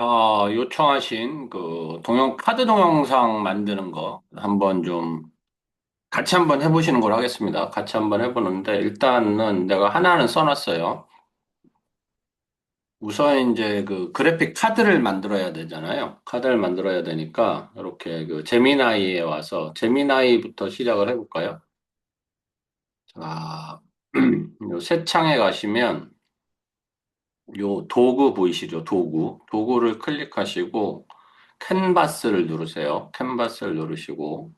어, 요청하신 그 동영, 카드 동영상 만드는 거 한번 좀 같이 한번 해보시는 걸 하겠습니다. 같이 한번 해보는데 일단은 내가 하나는 써놨어요. 우선 이제 그 그래픽 카드를 만들어야 되잖아요. 카드를 만들어야 되니까 이렇게 그 제미나이에 와서 제미나이부터 시작을 해볼까요? 자, 요 새 창에 가시면 요 도구 보이시죠? 도구. 도구를 클릭하시고 캔버스를 누르세요. 캔버스를 누르시고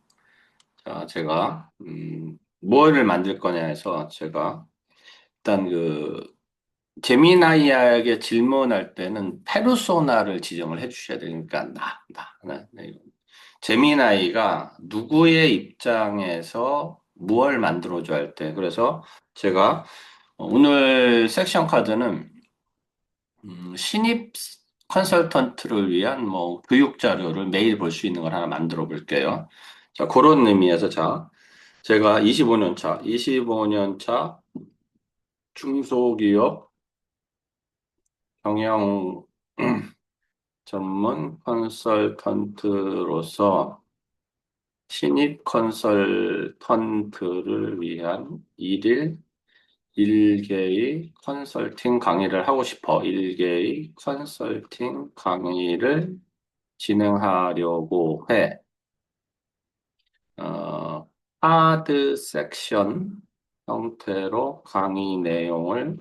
자, 제가 음, 뭐를 만들 거냐 해서 제가 일단 그 제미나이에게 질문할 때는 페르소나를 지정을 해 주셔야 되니까 나, 나, 나, 네. 제미나이가 누구의 입장에서 무엇을 만들어줘 할 때 그래서 제가 오늘 섹션 카드는 음, 신입 컨설턴트를 위한 뭐 교육 자료를 매일 볼 수 있는 걸 하나 만들어 볼게요. 자, 그런 의미에서 자, 제가 25년 차, 25년 차 중소기업 경영 전문 컨설턴트로서 신입 컨설턴트를 위한 일일 일개의 컨설팅 강의를 하고 싶어. 일개의 컨설팅 강의를 진행하려고 해. 어, 하드 섹션 형태로 강의 내용을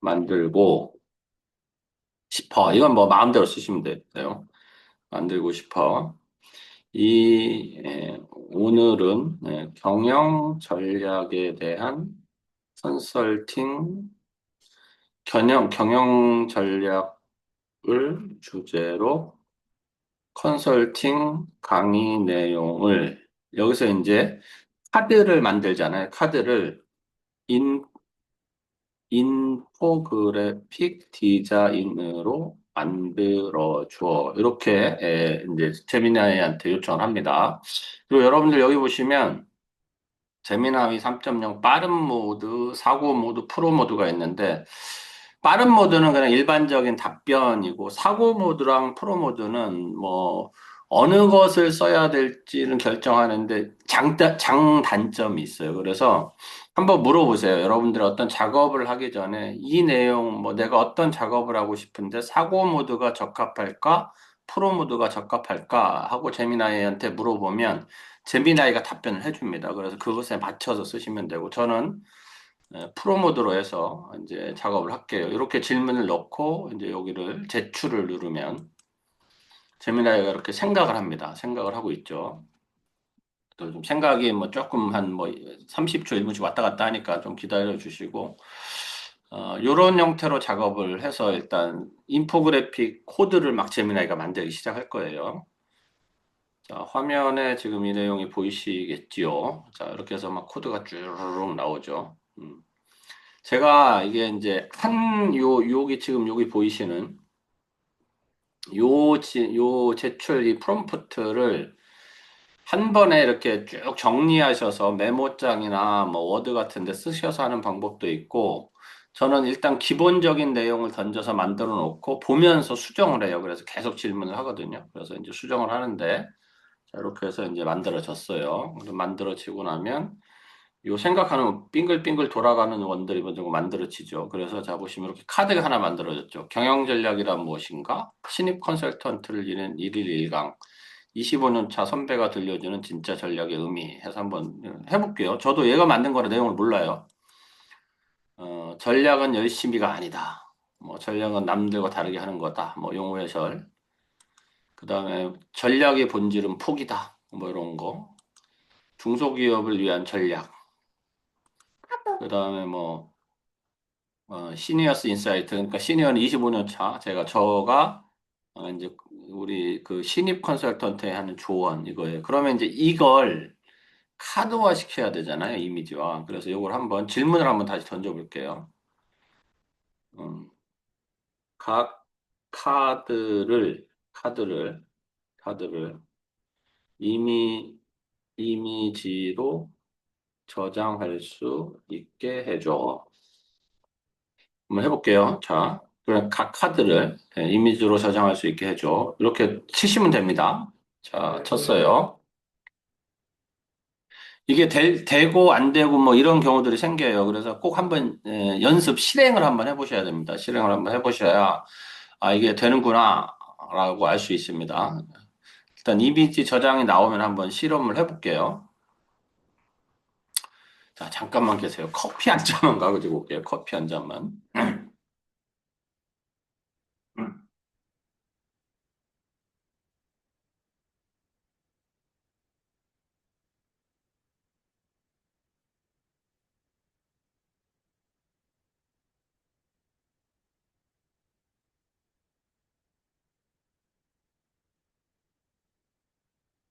만들고 싶어. 이건 뭐 마음대로 쓰시면 돼요. 만들고 싶어. 이 에, 오늘은 에, 경영 전략에 대한 컨설팅 경영 경영 전략을 주제로 컨설팅 강의 내용을 여기서 이제 카드를 만들잖아요. 카드를 인 인포그래픽 디자인으로 만들어줘. 이렇게 예, 이제 제미나이한테 요청을 합니다. 그리고 여러분들 여기 보시면 제미나이 3.0 빠른 모드, 사고 모드, 프로 모드가 있는데 빠른 모드는 그냥 일반적인 답변이고 사고 모드랑 프로 모드는 뭐 어느 것을 써야 될지는 결정하는데 장단, 장단점이 있어요. 그래서 한번 물어보세요. 여러분들 어떤 작업을 하기 전에 이 내용, 뭐 내가 어떤 작업을 하고 싶은데 사고 모드가 적합할까? 프로 모드가 적합할까? 하고 제미나이한테 물어보면 제미나이가 답변을 해줍니다. 그래서 그것에 맞춰서 쓰시면 되고 저는 프로 모드로 해서 이제 작업을 할게요. 이렇게 질문을 넣고 이제 여기를 제출을 누르면 제미나이가 이렇게 생각을 합니다. 생각을 하고 있죠. 또 좀 생각이 뭐 조금 한 뭐 30초 1분씩 왔다 갔다 하니까 좀 기다려 주시고 어, 이런 형태로 작업을 해서 일단 인포그래픽 코드를 막 제미나이가 만들기 시작할 거예요. 자, 화면에 지금 이 내용이 보이시겠지요? 자, 이렇게 해서 막 코드가 쭈르륵 나오죠. 음. 제가 이게 이제 한 요, 요기 지금 여기 보이시는 요, 지, 요 제출 이 프롬프트를 한 번에 이렇게 쭉 정리하셔서 메모장이나 뭐 워드 같은 데 쓰셔서 하는 방법도 있고 저는 일단 기본적인 내용을 던져서 만들어 놓고 보면서 수정을 해요. 그래서 계속 질문을 하거든요. 그래서 이제 수정을 하는데 자, 이렇게 해서 이제 만들어졌어요. 만들어지고 나면 요 생각하는 빙글빙글 돌아가는 원들이 먼저 만들어지죠. 그래서 자 보시면 이렇게 카드가 하나 만들어졌죠. 경영 전략이란 무엇인가? 신입 컨설턴트를 이는 일일 일강 25년 차 선배가 들려주는 진짜 전략의 의미 해서 한번 해볼게요. 저도 얘가 만든 거라 내용을 몰라요. 어, 전략은 열심히가 아니다. 뭐 전략은 남들과 다르게 하는 거다. 뭐 용어 해설. 그 다음에 전략의 본질은 포기다. 뭐 이런 거. 중소기업을 위한 전략. 그 다음에 뭐, 어, 시니어스 인사이트. 그러니까 시니어는 25년 차. 제가, 저가, 어, 이제, 우리 그 신입 컨설턴트에 하는 조언, 이거예요. 그러면 이제 이걸 카드화 시켜야 되잖아요. 이미지와. 그래서 이걸 한번 질문을 한번 다시 던져볼게요. 음, 각 카드를, 카드를, 카드를 이미, 이미지로 저장할 수 있게 해줘. 한번 해볼게요. 자, 그런 각 카드를 예, 이미지로 저장할 수 있게 해줘. 이렇게 치시면 됩니다. 자, 쳤어요. 이게 될, 되고 안 되고 뭐 이런 경우들이 생겨요. 그래서 꼭 한번 예, 연습 실행을 한번 해보셔야 됩니다. 실행을 한번 해보셔야 아 이게 되는구나 라고 알 수 있습니다. 일단 이미지 저장이 나오면 한번 실험을 해볼게요. 자, 잠깐만 계세요. 커피 한 잔만 가지고 올게요. 커피 한 잔만.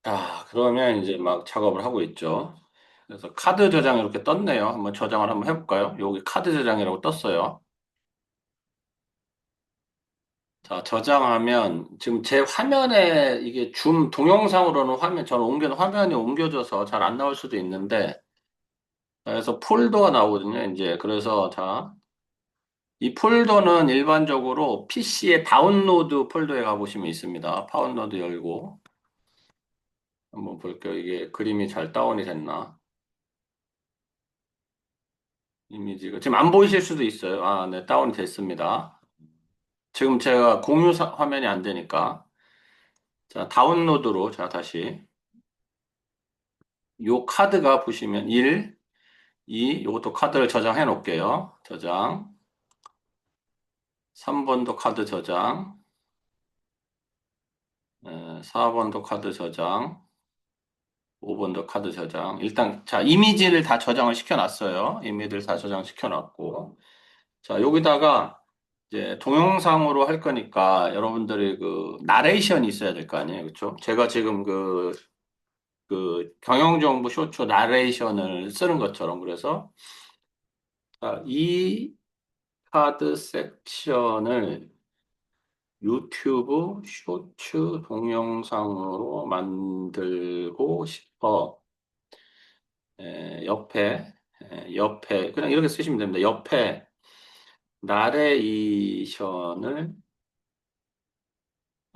자, 그러면 이제 막 작업을 하고 있죠. 그래서 카드 저장 이렇게 떴네요. 한번 저장을 한번 해볼까요? 여기 카드 저장이라고 떴어요. 자, 저장하면 지금 제 화면에 이게 줌 동영상으로는 화면, 저는 옮겨, 화면이 옮겨져서 잘 안 나올 수도 있는데, 그래서 폴더가 나오거든요. 이제 그래서 자, 이 폴더는 일반적으로 PC의 다운로드 폴더에 가보시면 있습니다. 다운로드 열고 한번 볼게요. 이게 그림이 잘 다운이 됐나? 이미지가 지금 안 보이실 수도 있어요. 아, 네, 다운이 됐습니다. 지금 제가 공유 사- 화면이 안 되니까 자, 다운로드로 자, 다시 요 카드가 보시면 1, 2, 요것도 카드를 저장해 놓을게요. 저장. 3번도 카드 저장. 4번도 카드 저장. 5번도 카드 저장. 일단, 자, 이미지를 다 저장을 시켜놨어요. 이미지를 다 저장시켜놨고. 자, 여기다가 이제 동영상으로 할 거니까 여러분들이 그 나레이션이 있어야 될 거 아니에요. 그렇죠? 제가 지금 그, 그 경영정보 쇼츠 나레이션을 쓰는 것처럼 그래서 자, 이 카드 섹션을 유튜브 쇼츠 동영상으로 만들고 싶 어. 에, 옆에, 에, 옆에, 그냥 이렇게 쓰시면 됩니다. 옆에 나레이션을,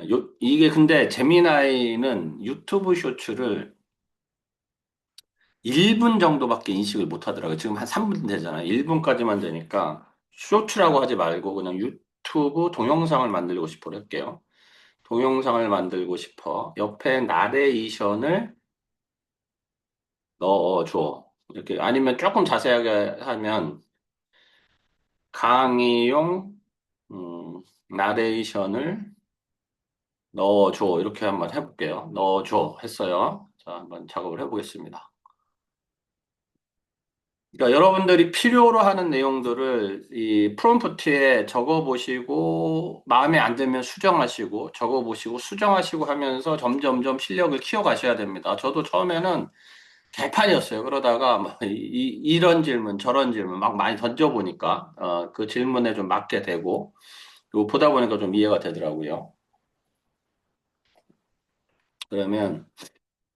요, 이게 근데 재미나이는 유튜브 쇼츠를 1분 정도밖에 인식을 못 하더라고요. 지금 한 3분 되잖아요. 1분까지만 되니까 쇼츠라고 하지 말고 그냥 유튜브 동영상을 만들고 싶어 할게요. 동영상을 만들고 싶어. 옆에 나레이션을 넣어줘. 이렇게 아니면 조금 자세하게 하면 강의용 음, 나레이션을 넣어줘. 이렇게 한번 해볼게요. 넣어줘 했어요. 자, 한번 작업을 해보겠습니다. 그러니까 여러분들이 필요로 하는 내용들을 이 프롬프트에 적어보시고 마음에 안 들면 수정하시고 적어보시고 수정하시고 하면서 점점점 실력을 키워가셔야 됩니다. 저도 처음에는 개판이었어요. 그러다가 막 이, 이- 이런 질문 저런 질문 막 많이 던져보니까 어, 그 질문에 좀 맞게 되고 그리고 보다 보니까 좀 이해가 되더라고요. 그러면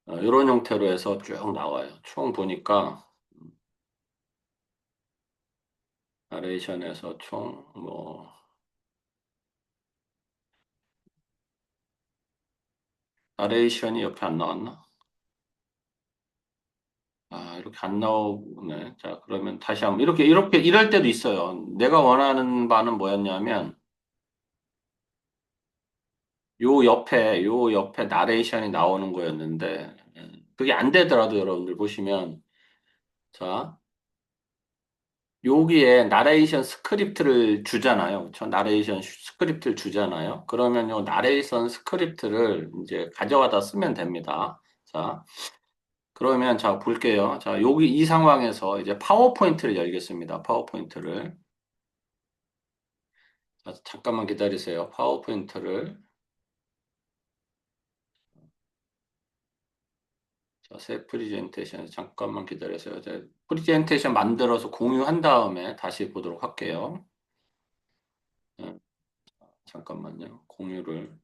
어, 이런 형태로 해서 쭉 나와요. 총 보니까 나레이션에서 총뭐 나레이션이 옆에 안 나왔나? 아, 이렇게 안 나오네. 자, 그러면 다시 한번, 이렇게, 이렇게, 이럴 때도 있어요. 내가 원하는 바는 뭐였냐면, 요 옆에, 요 옆에 나레이션이 나오는 거였는데, 음, 그게 안 되더라도 여러분들 보시면, 자, 여기에 나레이션 스크립트를 주잖아요. 저 나레이션 스크립트를 주잖아요. 그러면 요 나레이션 스크립트를 이제 가져가다 쓰면 됩니다. 자, 그러면 자 볼게요. 자 여기 이 상황에서 이제 파워포인트를 열겠습니다. 파워포인트를 자, 잠깐만 기다리세요. 파워포인트를 자, 새 프리젠테이션 잠깐만 기다리세요. 이제 프리젠테이션 만들어서 공유한 다음에 다시 보도록 할게요. 네, 잠깐만요. 공유를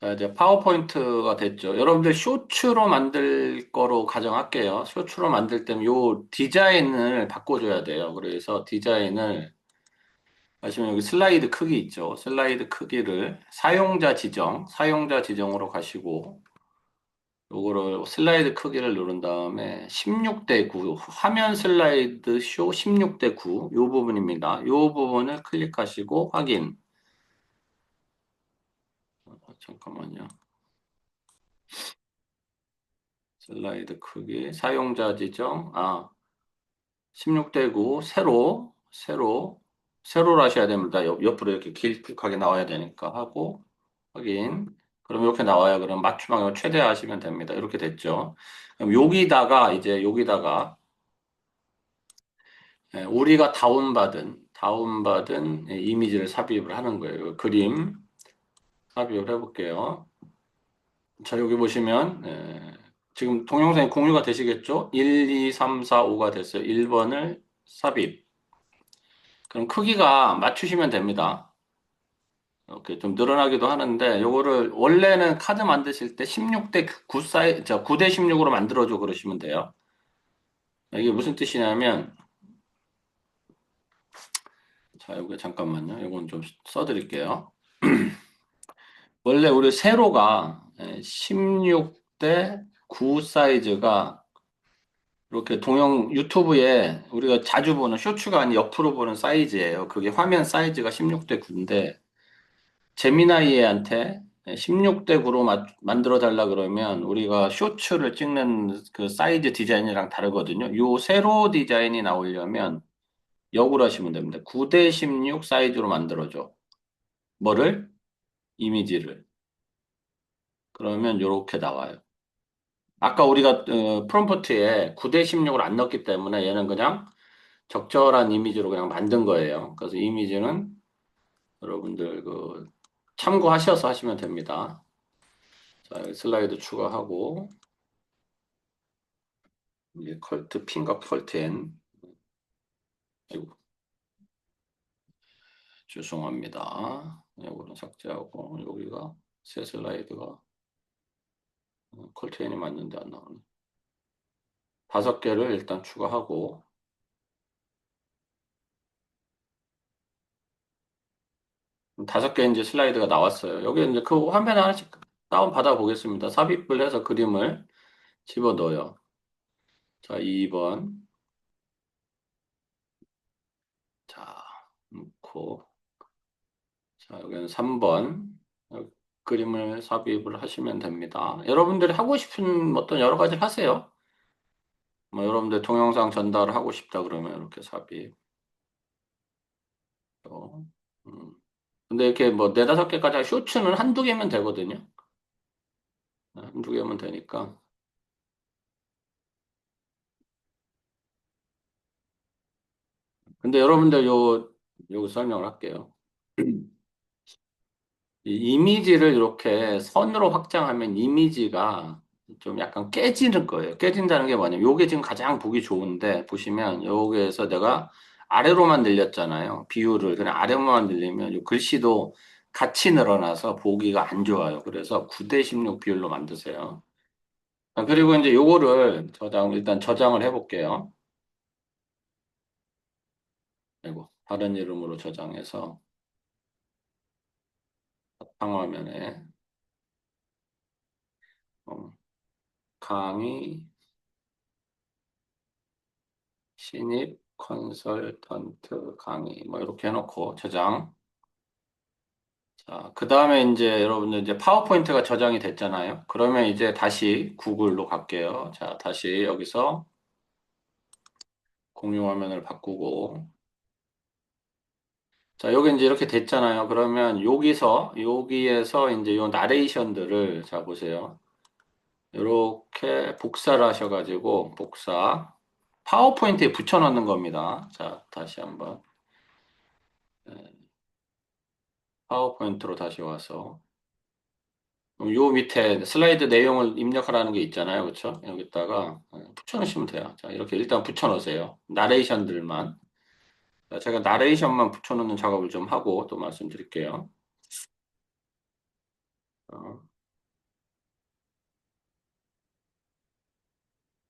자, 이제 파워포인트가 됐죠. 여러분들 쇼츠로 만들 거로 가정할게요. 쇼츠로 만들 때는 요 디자인을 바꿔줘야 돼요. 그래서 디자인을 하시면 여기 슬라이드 크기 있죠. 슬라이드 크기를 사용자 지정, 사용자 지정으로 가시고 요거를 슬라이드 크기를 누른 다음에 16대 9 화면 슬라이드 쇼 16대 9요 부분입니다. 요 부분을 클릭하시고 확인. 어, 잠깐만요. 슬라이드 크기 사용자 지정 아 16대 9 세로 세로 세로로 하셔야 됩니다. 옆, 옆으로 이렇게 길쭉하게 나와야 되니까 하고 확인. 그럼 이렇게 나와요. 그럼 맞춤형을 최대화하시면 됩니다. 이렇게 됐죠. 그럼 여기다가 이제 여기다가 예, 우리가 다운받은 다운받은 예, 이미지를 삽입을 하는 거예요. 그림 삽입을 해볼게요. 자 여기 보시면 예, 지금 동영상이 공유가 되시겠죠? 1, 2, 3, 4, 5가 됐어요. 1번을 삽입. 그럼 크기가 맞추시면 됩니다. 이렇게 좀 늘어나기도 하는데 요거를 원래는 카드 만드실 때 16대 9 사이 저 9대 16으로 만들어 줘 그러시면 돼요. 이게 무슨 뜻이냐면 자, 여기 잠깐만요. 이건 좀 써 드릴게요. 원래 우리 세로가 16대 9 사이즈가 이렇게 동영 유튜브에 우리가 자주 보는 쇼츠가 아닌 옆으로 보는 사이즈예요. 그게 화면 사이즈가 16대 9인데 제미나이한테 16대 9로 마, 만들어 달라 그러면 우리가 쇼츠를 찍는 그 사이즈 디자인이랑 다르거든요. 요 세로 디자인이 나오려면 역으로 하시면 됩니다. 9대 16 사이즈로 만들어줘. 뭐를? 이미지를. 그러면 이렇게 나와요. 아까 우리가 어, 프롬프트에 9대 16을 안 넣었기 때문에 얘는 그냥 적절한 이미지로 그냥 만든 거예요. 그래서 이미지는 여러분들 그 참고하셔서 하시면 됩니다. 자, 슬라이드 추가하고 이제 컬트 핑거 컬트 N 죄송합니다. 이거는 삭제하고 여기가 새 슬라이드가 컬트 N이 맞는데 안 나오네. 다섯 개를 일단 추가하고 다섯 개 이제 슬라이드가 나왔어요. 여기 이제 그 화면 하나씩 다운 받아 보겠습니다. 삽입을 해서 그림을 집어 넣어요. 자, 2번. 자, 놓고. 자, 여기는 3번. 그림을 삽입을 하시면 됩니다. 여러분들이 하고 싶은 어떤 여러 가지를 하세요. 뭐 여러분들 동영상 전달을 하고 싶다 그러면 이렇게 삽입. 음. 근데 이렇게 뭐 네다섯 개까지 쇼츠는 한두 개면 되거든요. 네, 한두 개면 되니까. 근데 여러분들 요, 요 설명을 할게요. 이 이미지를 이렇게 선으로 확장하면 이미지가 좀 약간 깨지는 거예요. 깨진다는 게 뭐냐면 요게 지금 가장 보기 좋은데 보시면 여기에서 내가 아래로만 늘렸잖아요. 비율을 그냥 아래로만 늘리면 요 글씨도 같이 늘어나서 보기가 안 좋아요. 그래서 9대 16 비율로 만드세요. 아, 그리고 이제 요거를 저장 일단 저장을 해 볼게요. 아이고 다른 이름으로 저장해서 바탕화면에 어, 강의 신입 컨설턴트 강의 뭐 이렇게 해놓고 저장 자, 그 다음에 이제 여러분들 이제 파워포인트가 저장이 됐잖아요. 그러면 이제 다시 구글로 갈게요. 자, 다시 여기서 공유 화면을 바꾸고 자, 여기 이제 이렇게 됐잖아요. 그러면 여기서, 여기에서 이제 요 나레이션들을, 자, 보세요. 이렇게 복사를 하셔가지고, 복사. 파워포인트에 붙여넣는 겁니다. 자, 다시 한번. 네. 파워포인트로 다시 와서. 요 밑에 슬라이드 내용을 입력하라는 게 있잖아요. 그렇죠? 여기다가 붙여넣으시면 돼요. 자, 이렇게 일단 붙여넣으세요. 나레이션들만. 제가 나레이션만 붙여놓는 작업을 좀 하고 또 말씀드릴게요. 어.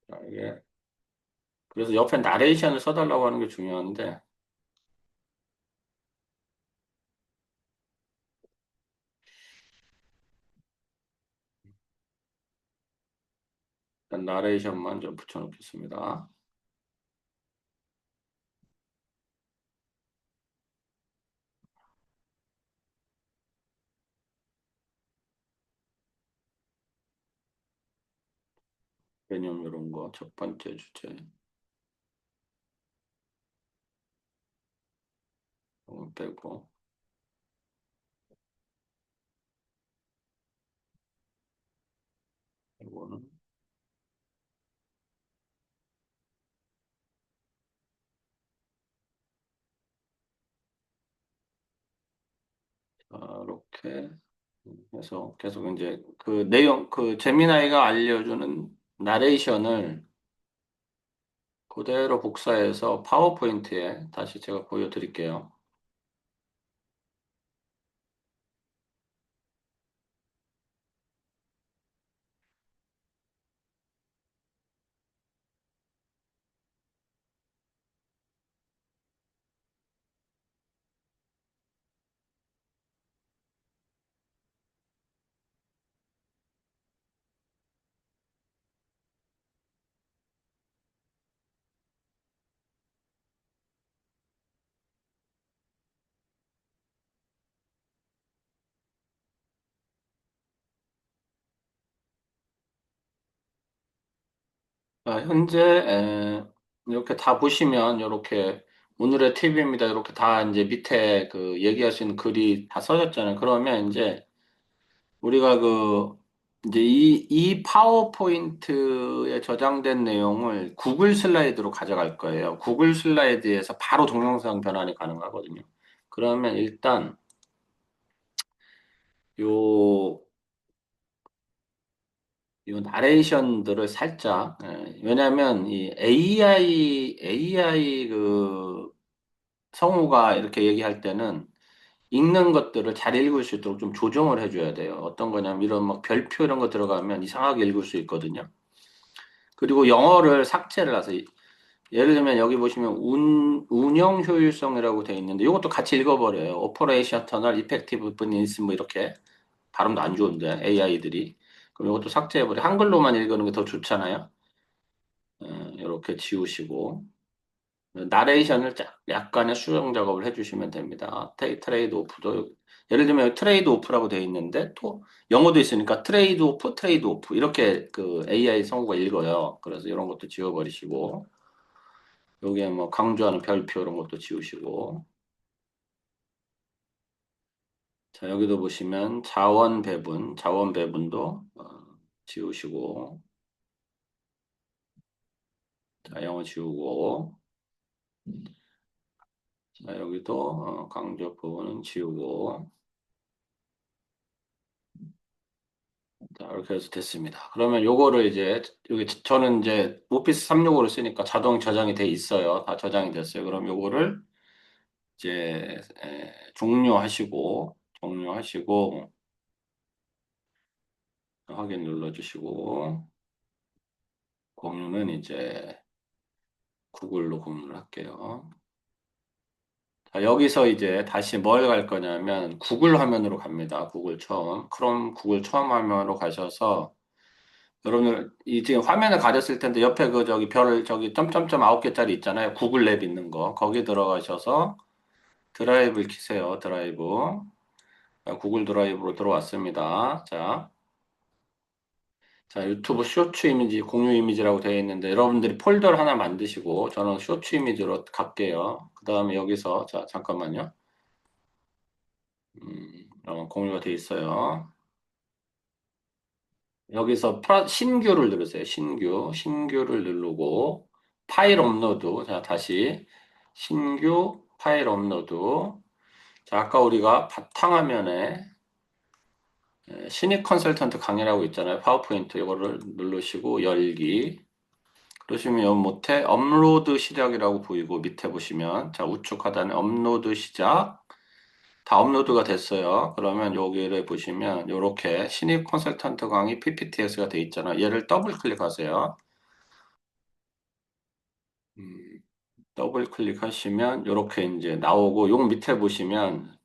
자, 이게 그래서 옆에 나레이션을 써달라고 하는 게 중요한데 나레이션만 좀 붙여놓겠습니다. 개념 이런 거 첫 번째 주제. 이거 빼고. 이거는. 자, 이렇게 해서 계속 이제 그 내용 그 재미나이가 알려주는 나레이션을 그대로 복사해서 파워포인트에 다시 제가 보여드릴게요. 자, 현재 에, 이렇게 다 보시면 이렇게 오늘의 팁입니다. 이렇게 다 이제 밑에 그 얘기하신 글이 다 써졌잖아요. 그러면 이제 우리가 그 이제 이, 이 파워포인트에 저장된 내용을 구글 슬라이드로 가져갈 거예요. 구글 슬라이드에서 바로 동영상 변환이 가능하거든요. 그러면 일단 요, 요 나레이션들을 살짝, 예, 왜냐면 이 AI, AI 그 성우가 이렇게 얘기할 때는 읽는 것들을 잘 읽을 수 있도록 좀 조정을 해줘야 돼요. 어떤 거냐면 이런 막 별표 이런 거 들어가면 이상하게 읽을 수 있거든요. 그리고 영어를 삭제를 해서 예를 들면 여기 보시면 운, 운영 효율성이라고 되어 있는데 이것도 같이 읽어버려요. Operational Effectiveness 뭐 이렇게 발음도 안 좋은데 AI들이 그럼 이것도 삭제해버려. 한글로만 읽는 게 더 좋잖아요. 이렇게 지우시고 나레이션을 약간의 수정 작업을 해주시면 됩니다. 트레이드 오프도 예를 들면 트레이드 오프라고 되어 있는데 또 영어도 있으니까 트레이드 오프, 트레이드 오프 이렇게 그 AI 성우가 읽어요. 그래서 이런 것도 지워버리시고 여기에 뭐 강조하는 별표 이런 것도 지우시고 자 여기도 보시면 자원 배분, 자원 배분도 어, 지우시고 자 영어 지우고 자, 여기도 어, 강조 부분은 지우고 자, 이렇게 해서 됐습니다. 그러면 요거를 이제 여기 저는 이제 오피스 365를 쓰니까 자동 저장이 돼 있어요. 다 저장이 됐어요. 그럼 요거를 이제 에, 종료하시고 종료하시고 확인 눌러주시고 공유는 이제 구글로 공유를 할게요. 자, 여기서 이제 다시 뭘 갈 거냐면 구글 화면으로 갑니다. 구글 처음. 크롬 구글 처음 화면으로 가셔서 여러분들 이 지금 화면을 가렸을 텐데 옆에 그 저기 별 저기 점점점 아홉 개짜리 있잖아요. 구글 랩 있는 거. 거기 들어가셔서 드라이브를 키세요. 드라이브. 자, 구글 드라이브로 들어왔습니다. 자. 자, 유튜브 쇼츠 이미지, 공유 이미지라고 되어 있는데 여러분들이 폴더를 하나 만드시고 저는 쇼츠 이미지로 갈게요. 그 다음에 여기서 자, 잠깐만요. 음, 어, 공유가 되어 있어요. 여기서 프라, 신규를 누르세요. 신규, 신규를 누르고 파일 업로드. 자, 다시 신규 파일 업로드. 자, 아까 우리가 바탕 화면에 신입 컨설턴트 강의라고 있잖아요. 파워포인트 이거를 누르시고 열기. 그러시면 못해 업로드 시작이라고 보이고 밑에 보시면 자 우측 하단에 업로드 시작 다 업로드가 됐어요. 그러면 여기를 보시면 이렇게 신입 컨설턴트 강의 PPTX가 돼 있잖아요. 얘를 더블 클릭하세요. 음, 더블 클릭하시면 이렇게 이제 나오고 요 밑에 보시면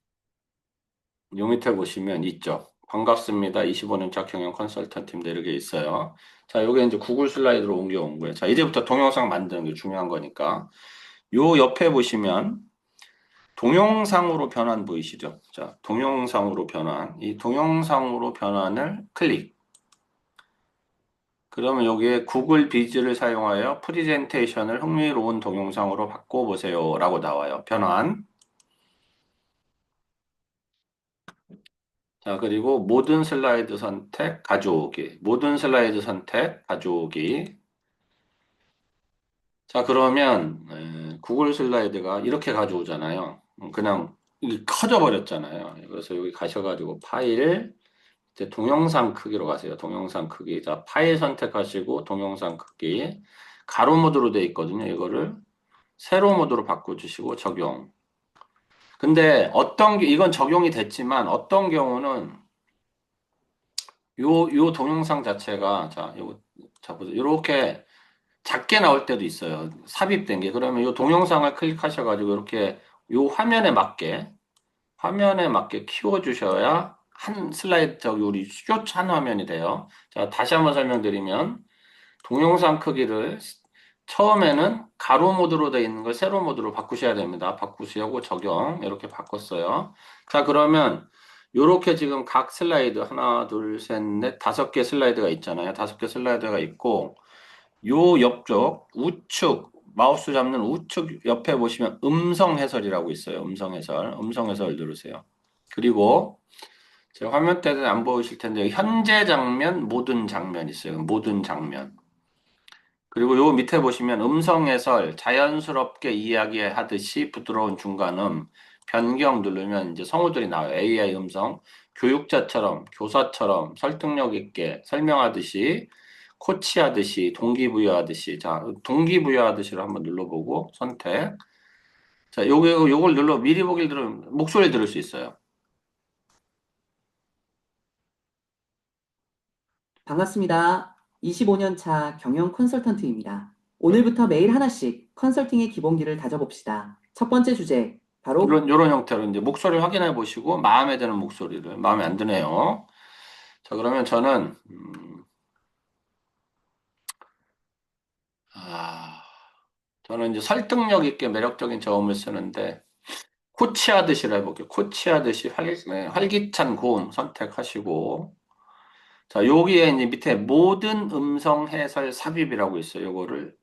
요 밑에 보시면 있죠. 반갑습니다. 25년차 경영 컨설턴트입니다. 이렇게 있어요. 자, 요게 이제 구글 슬라이드로 옮겨온 거예요. 자, 이제부터 동영상 만드는 게 중요한 거니까. 요 옆에 보시면 동영상으로 변환 보이시죠? 자, 동영상으로 변환. 이 동영상으로 변환을 클릭. 그러면 여기에 구글 비즈를 사용하여 프리젠테이션을 흥미로운 동영상으로 바꿔보세요. 라고 나와요. 변환. 자, 그리고 모든 슬라이드 선택, 가져오기. 모든 슬라이드 선택, 가져오기. 자, 그러면 에, 구글 슬라이드가 이렇게 가져오잖아요. 음, 그냥 커져 버렸잖아요. 그래서 여기 가셔가지고 파일, 이제 동영상 크기로 가세요. 동영상 크기. 자, 파일 선택하시고 동영상 크기. 가로 모드로 돼 있거든요. 이거를 세로 모드로 바꿔 주시고 적용. 근데 어떤 게 이건 적용이 됐지만 어떤 경우는 요 요 동영상 자체가 자, 요거 자 보세요. 이렇게 작게 나올 때도 있어요. 삽입된 게. 그러면 요 동영상을 클릭하셔 가지고 이렇게 요 화면에 맞게 화면에 맞게 키워 주셔야 한 슬라이드 저기 우리 쇼츠 한 화면이 돼요. 자, 다시 한번 설명드리면 동영상 크기를 처음에는 가로 모드로 되어 있는 걸 세로 모드로 바꾸셔야 됩니다. 바꾸시고 적용 이렇게 바꿨어요. 자 그러면 이렇게 지금 각 슬라이드 하나 둘 셋 넷 다섯 개 슬라이드가 있잖아요. 다섯 개 슬라이드가 있고 요 옆쪽 우측 마우스 잡는 우측 옆에 보시면 음성 해설이라고 있어요. 음성 해설 음성 해설 누르세요. 그리고 제 화면 때는 안 보이실 텐데 현재 장면 모든 장면 있어요. 모든 장면 그리고 요 밑에 보시면 음성 해설 자연스럽게 이야기하듯이 부드러운 중간음 변경 누르면 이제 성우들이 나와요. AI 음성 교육자처럼 교사처럼 설득력 있게 설명하듯이 코치하듯이 동기부여하듯이 자 동기부여하듯이를 한번 눌러보고 선택 자 요거 요걸 눌러 미리 보기를 들으면 목소리 들을 수 있어요. 반갑습니다. 25년 차 경영 컨설턴트입니다. 오늘부터 매일 하나씩 컨설팅의 기본기를 다져봅시다. 첫 번째 주제, 바로 이런 이런 형태로 이제 목소리 확인해 보시고 마음에 드는 목소리를 마음에 안 드네요. 자 그러면 저는 음, 아 저는 이제 설득력 있게 매력적인 저음을 쓰는데 코치하듯이로 해볼게요. 코치하듯이 활, 네, 활기찬 고음 선택하시고 자, 여기에 이제 밑에 모든 음성 해설 삽입이라고 있어요. 요거를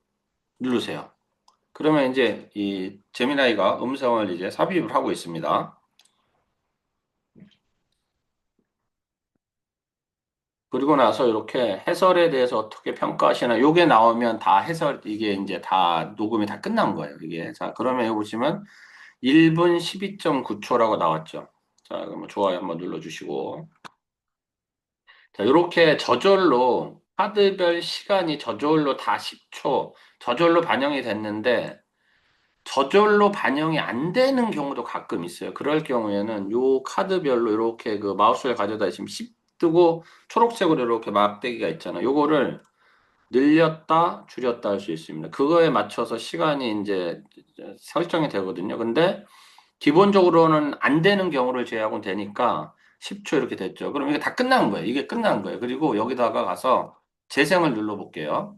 누르세요. 그러면 이제 이 제미나이가 음성을 이제 삽입을 하고 있습니다. 그리고 나서 이렇게 해설에 대해서 어떻게 평가하시나 요게 나오면 다 해설 이게 이제 다 녹음이 다 끝난 거예요. 이게 자 그러면 여기 보시면 1분 12.9초라고 나왔죠. 자 그러면 좋아요 한번 눌러 주시고 자, 이렇게 저절로 카드별 시간이 저절로 다 10초 저절로 반영이 됐는데 저절로 반영이 안 되는 경우도 가끔 있어요. 그럴 경우에는 요 카드별로 이렇게 그 마우스를 가져다 지금 10 뜨고 초록색으로 이렇게 막대기가 있잖아요. 요거를 늘렸다 줄였다 할 수 있습니다. 그거에 맞춰서 시간이 이제 설정이 되거든요. 근데 기본적으로는 안 되는 경우를 제외하고는 되니까 10초 이렇게 됐죠. 그럼 이게 다 끝난 거예요. 이게 끝난 거예요. 그리고 여기다가 가서 재생을 눌러 볼게요.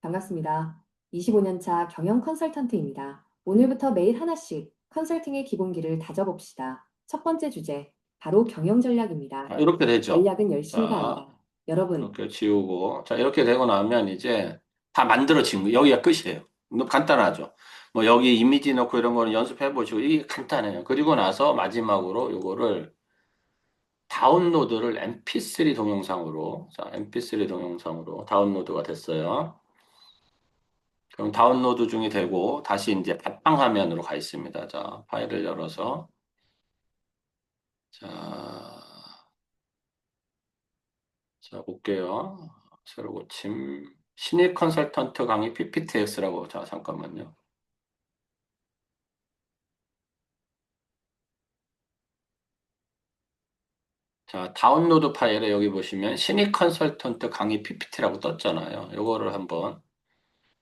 반갑습니다. 25년 차 경영 컨설턴트입니다. 오늘부터 매일 하나씩 컨설팅의 기본기를 다져봅시다. 첫 번째 주제, 바로 경영 전략입니다. 자, 이렇게 되죠. 전략은 열심히가 자, 아니다. 여러분, 이렇게 지우고 자 이렇게 되고 나면 이제 다 만들어진 거 여기가 끝이에요. 너무 간단하죠. 뭐 여기 이미지 넣고 이런 거는 연습해 보시고 이게 간단해요. 그리고 나서 마지막으로 요거를 다운로드를 mp3 동영상으로 자 mp3 동영상으로 다운로드가 됐어요. 그럼 다운로드 중이 되고 다시 이제 바탕 화면으로 가 있습니다. 자 파일을 열어서 자, 자 볼게요. 새로 고침 신입 컨설턴트 강의 PPTX라고 자 잠깐만요. 자, 다운로드 파일에 여기 보시면 신입 컨설턴트 강의 PPT라고 떴잖아요. 요거를 한번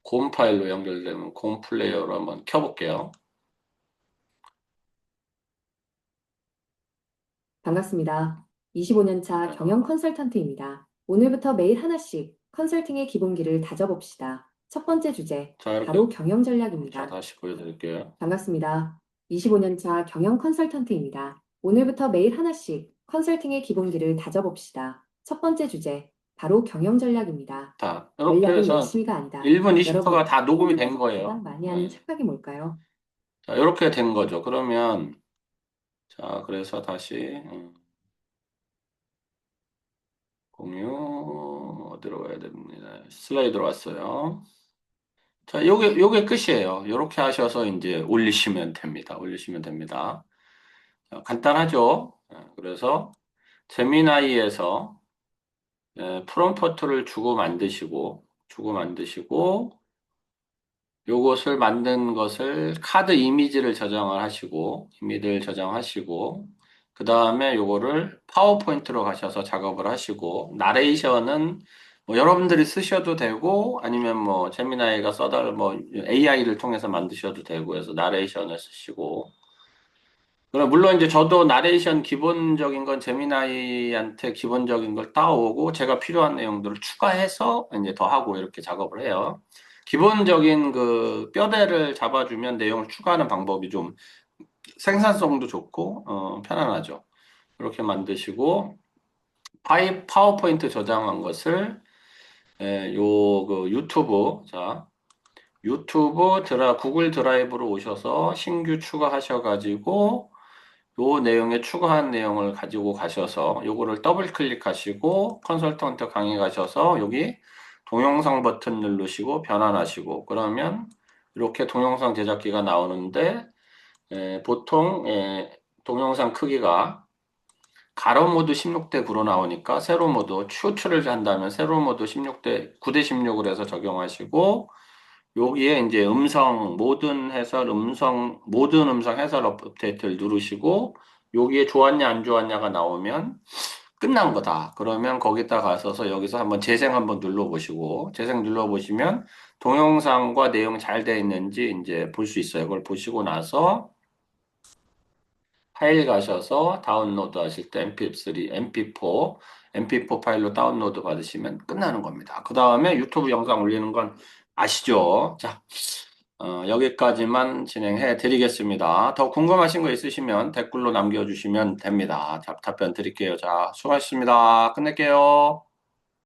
곰 파일로 연결되면 곰 플레이어로 한번 켜볼게요. 반갑습니다. 25년 차 경영 컨설턴트입니다. 오늘부터 매일 하나씩 컨설팅의 기본기를 다져봅시다. 첫 번째 주제, 자, 이렇게 바로 경영 자, 전략입니다. 다시 보여드릴게요. 반갑습니다. 25년 차 경영 컨설턴트입니다. 오늘부터 매일 하나씩 컨설팅의 기본기를 다져봅시다. 첫 번째 주제, 바로 경영 전략입니다. 자, 이렇게 해서 열심히가 아니다. 1분 20초가 여러분, 다 녹음이 된 거예요. 많이 하는 네. 착각이 뭘까요? 자, 이렇게 된 거죠. 그러면, 자, 그래서 다시, 음, 공유, 어디로 가야 됩니다. 슬라이드로 왔어요. 자, 요게, 요게 끝이에요. 요렇게 하셔서 이제 올리시면 됩니다. 올리시면 됩니다. 자, 간단하죠? 예, 그래서, 제미나이에서, 예, 프롬프트를 주고 만드시고, 주고 만드시고, 요것을 만든 것을 카드 이미지를 저장을 하시고, 이미지를 저장하시고, 그 다음에 요거를 파워포인트로 가셔서 작업을 하시고, 나레이션은 뭐 여러분들이 쓰셔도 되고, 아니면 뭐 제미나이가 써달, 뭐 AI를 통해서 만드셔도 되고 해서 나레이션을 쓰시고, 그럼 물론 이제 저도 나레이션 기본적인 건 제미나이한테 기본적인 걸 따오고, 제가 필요한 내용들을 추가해서 이제 더 하고 이렇게 작업을 해요. 기본적인 그 뼈대를 잡아주면 내용을 추가하는 방법이 좀 생산성도 좋고 어, 편안하죠. 이렇게 만드시고 파이 파워포인트 저장한 것을 예, 요그 유튜브 자 유튜브 드라 구글 드라이브로 오셔서 신규 추가하셔가지고 요 내용에 추가한 내용을 가지고 가셔서 요거를 더블 클릭하시고 컨설턴트 강의 가셔서 여기 동영상 버튼 누르시고 변환하시고 그러면 이렇게 동영상 제작기가 나오는데 에, 보통 에, 동영상 크기가 가로 모드 16대 9로 나오니까 세로 모드 추출을 한다면 세로 모드 16대 9대 16으로 해서 적용하시고 여기에 이제 음성 모든 해설 음성 모든 음성 해설 업데이트를 누르시고 여기에 좋았냐 안 좋았냐가 나오면 끝난 거다. 그러면 거기다 가셔서 여기서 한번 재생 한번 눌러보시고 재생 눌러보시면 동영상과 내용 잘 돼 있는지 이제 볼 수 있어요. 그걸 보시고 나서 파일 가셔서 다운로드 하실 때 mp3, mp4, mp4 파일로 다운로드 받으시면 끝나는 겁니다. 그 다음에 유튜브 영상 올리는 건 아시죠? 자, 어, 여기까지만 진행해 드리겠습니다. 더 궁금하신 거 있으시면 댓글로 남겨주시면 됩니다. 자, 답변 드릴게요. 자, 수고하셨습니다. 끝낼게요.